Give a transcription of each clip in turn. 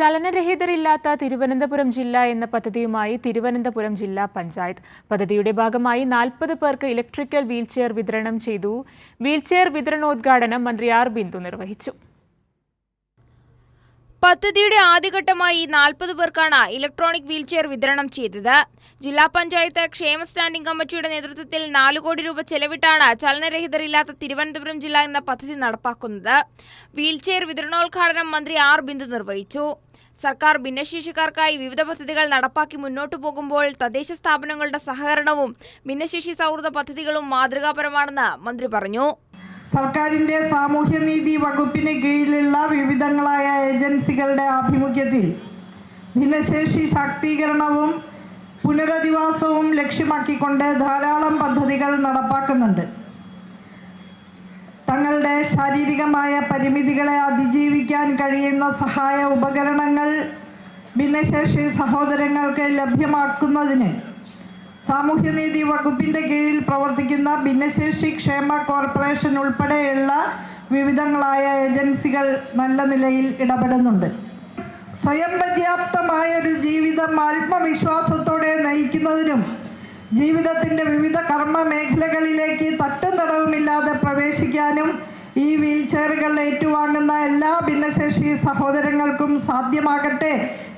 ചലനരഹിതരില്ലാത്ത തിരുവനന്തപുരം ജില്ല എന്ന പദ്ധതിയുമായി തിരുവനന്തപുരം ജില്ലാ പഞ്ചായത്ത്. പദ്ധതിയുടെ ഭാഗമായി നാൽപ്പത് പേർക്ക് ഇലക്ട്രിക്കൽ വീൽചെയർ വിതരണം ചെയ്തു. വീൽചെയർ വിതരണോദ്ഘാടനം മന്ത്രി ആർ ബിന്ദു നിർവഹിച്ചു. പദ്ധതിയുടെ ആദ്യഘട്ടമായി നാൽപ്പത് പേർക്കാണ് ഇലക്ട്രോണിക് വീൽചെയർ വിതരണം ചെയ്തത്. ജില്ലാ പഞ്ചായത്ത് ക്ഷേമ സ്റ്റാൻഡിംഗ് കമ്മിറ്റിയുടെ നേതൃത്വത്തിൽ നാല് കോടി രൂപ ചെലവിട്ടാണ് ചലനരഹിതരില്ലാത്ത തിരുവനന്തപുരം ജില്ല എന്ന പദ്ധതി നടപ്പാക്കുന്നത്. വീൽചെയർ വിതരണോദ്ഘാടനം മന്ത്രി ആർ ബിന്ദു നിർവഹിച്ചു. സർക്കാർ ഭിന്നശേഷിക്കാർക്കായി വിവിധ പദ്ധതികൾ നടപ്പാക്കി മുന്നോട്ടു പോകുമ്പോൾ തദ്ദേശ സ്ഥാപനങ്ങളുടെ സഹകരണവും ഭിന്നശേഷി സൗഹൃദ പദ്ധതികളും മാതൃകാപരമാണെന്ന് മന്ത്രി പറഞ്ഞു. സർക്കാരിന്റെ സാമൂഹ്യനീതി വകുപ്പിന് കീഴിലുള്ള വിവിധങ്ങളായ ഏജൻസികളുടെ ആഭിമുഖ്യത്തിൽ ഭിന്നശേഷി ശാക്തീകരണവും പുനരധിവാസവും ലക്ഷ്യമാക്കിക്കൊണ്ട് ധാരാളം പദ്ധതികൾ നടപ്പാക്കുന്നുണ്ട്. ശാരീരികമായ പരിമിതികളെ അതിജീവിക്കാൻ കഴിയുന്ന സഹായ ഉപകരണങ്ങൾ ഭിന്നശേഷി സഹോദരങ്ങൾക്ക് ലഭ്യമാക്കുന്നതിന് സാമൂഹ്യനീതി വകുപ്പിന്റെ കീഴിൽ പ്രവർത്തിക്കുന്ന ഭിന്നശേഷി ക്ഷേമ കോർപ്പറേഷൻ ഉൾപ്പെടെയുള്ള വിവിധങ്ങളായ ഏജൻസികൾ നല്ല നിലയിൽ ഇടപെടുന്നുണ്ട്. സ്വയം പര്യാപ്തമായ ഒരു ജീവിതം ആത്മവിശ്വാസത്തോടെ നയിക്കുന്നതിനും ജീവിതത്തിന്റെ വിവിധ കർമ്മ മേഖലകളിലേക്ക് തട്ടും തടവുമില്ലാതെ പ്രവേശിക്കാനും ഈ വീൽ ചെയറുകൾ ഏറ്റുവാങ്ങുന്ന എല്ലാ ഭിന്നശേഷി സഹോദരങ്ങൾക്കും സാധ്യമാകട്ടെ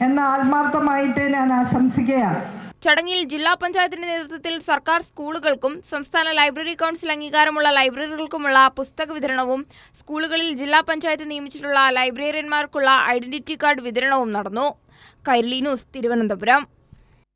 എന്ന് ആത്മാർത്ഥമായിട്ട് ഞാൻ ആശംസിക്കുകയാണ് ചടങ്ങിൽ ജില്ലാ പഞ്ചായത്തിന്റെ നേതൃത്വത്തിൽ സർക്കാർ സ്കൂളുകൾക്കും സംസ്ഥാന ലൈബ്രറി കൗൺസിൽ അംഗീകാരമുള്ള ലൈബ്രറികൾക്കുമുള്ള പുസ്തക വിതരണവും സ്കൂളുകളിൽ ജില്ലാ പഞ്ചായത്ത് നിയമിച്ചിട്ടുള്ള ലൈബ്രറിയന്മാർക്കുള്ള ഐഡന്റിറ്റി കാർഡ് വിതരണവും നടന്നു. കൈരളി ന്യൂസ് തിരുവനന്തപുരം.